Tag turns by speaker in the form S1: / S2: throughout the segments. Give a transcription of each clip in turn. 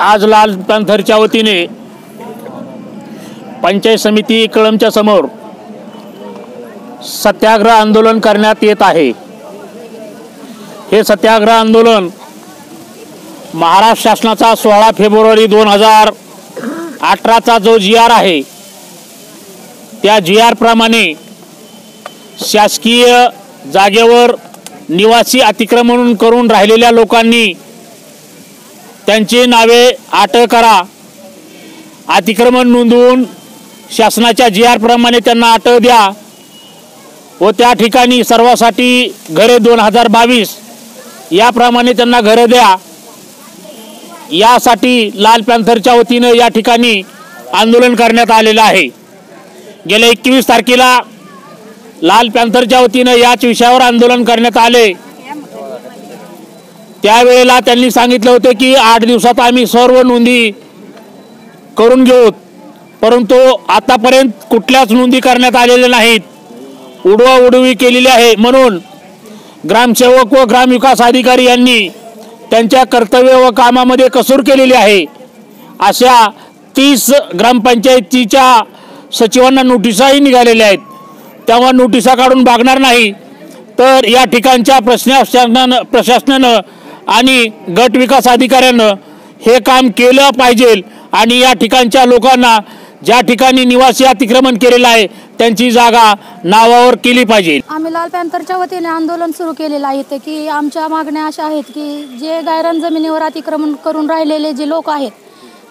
S1: आज लाल पॅन्थरच्या वतीने पंचायत समिती कळमच्या समोर सत्याग्रह आंदोलन करण्यात येत आहे. हे सत्याग्रह आंदोलन महाराष्ट्र शासनाचा सोळा फेब्रुवारी दोन हजार अठराचा जो जी आर आहे त्या जी आर प्रमाणे शासकीय जागेवर निवासी अतिक्रमण करून राहिलेल्या लोकांनी त्यांची नावे अटक करा. अतिक्रमण नोंदवून शासनाच्या जी आर प्रमाणे त्यांना अटक द्या. व त्या ठिकाणी सर्वासाठी घरे दोन हजार बावीस याप्रमाणे त्यांना घरं द्या. यासाठी लाल पॅन्थरच्या वतीनं या ठिकाणी आंदोलन करण्यात आलेलं आहे. गेल्या एकवीस तारखेला लाल पॅन्थरच्या वतीनं याच विषयावर आंदोलन करण्यात आले. त्यावेळेला त्यांनी सांगितलं होतं की आठ दिवसात आम्ही सर्व नोंदी करून घेऊ. परंतु आतापर्यंत कुठल्याच नोंदी करण्यात आलेल्या नाहीत. उडवाउडवी केलेली आहे म्हणून ग्रामसेवक व ग्रामविकास अधिकारी यांनी त्यांच्या कर्तव्य व कामामध्ये कसूर केलेली आहे. अशा तीस ग्रामपंचायतीच्या सचिवांना नोटिसाही निघालेल्या आहेत. तेव्हा नोटिसा काढून भागणार नाही तर या ठिकाणच्या प्रशासनानं प्रशासनानं आणि गट विकास अधिकाऱ्यानं हे काम केलं पाहिजे आणि या ठिकाणच्या लोकांना ज्या ठिकाणी निवासी अतिक्रमण केलेलं आहे त्यांची जागा नावावर केली पाहिजे.
S2: आम्ही लाल पॅन्थरच्या वतीने आंदोलन सुरू केलेलं आहे ते की आमच्या मागण्या अशा आहेत की जे गायरान जमिनीवर अतिक्रमण करून राहिलेले जे लोक आहेत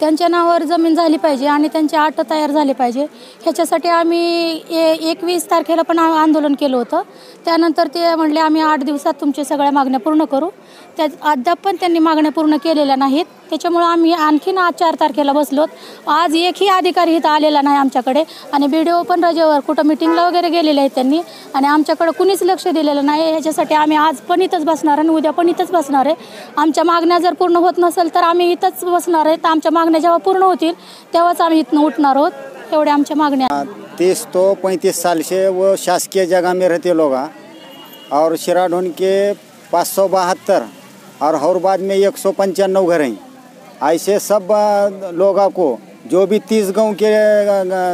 S2: त्यांच्या नावावर जमीन झाली पाहिजे आणि त्यांचे आट तयार झाले पाहिजे. ह्याच्यासाठी आम्ही ए एकवीस तारखेला पण आंदोलन केलं होतं. त्यानंतर ते म्हणले आम्ही आठ दिवसात तुमच्या सगळ्या मागण्या पूर्ण करू. त्या अद्याप पण त्यांनी मागण्या पूर्ण केलेल्या नाहीत. त्याच्यामुळं आम्ही आणखीन आज चार तारखेला बसलोत. आज एकही अधिकारी इथं आलेला नाही आमच्याकडे. आणि बी डी ओ पण रजेवर कुठं मिटिंगला वगैरे गेलेले आहेत त्यांनी. आणि आमच्याकडं कुणीच लक्ष दिलेलं नाही. ह्याच्यासाठी आम्ही आज पण इथंच बसणार आणि उद्या पण इथंच बसणार आहे. आमच्या मागण्या जर पूर्ण होत नसेल तर आम्ही इथंच बसणार आहे. तर आमच्या मागण्या जेव्हा पूर्ण होतील तेव्हाच आम्ही इथनं उठणार आहोत. एवढ्या आमच्या मागण्या
S3: तीस तो पैंतीस साल से वो शासकीय जगह में रहते लोग और शिराढोन के पाँच सौ बहत्तर. और हौरबाद में एक सौ पंचानवे घर हैं ऐसे सब लोगों को, जो भी तीस गाँव के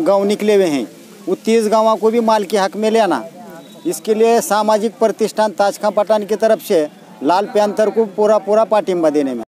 S3: गाँव निकले हुए हैं, वो तीस गाँव को भी माल के हक में लेना इसके लिए सामाजिक प्रतिष्ठान ताजखा पठान की तरफ़ से लाल पैंथर को पूरा पूरा पाटिंबा देने में।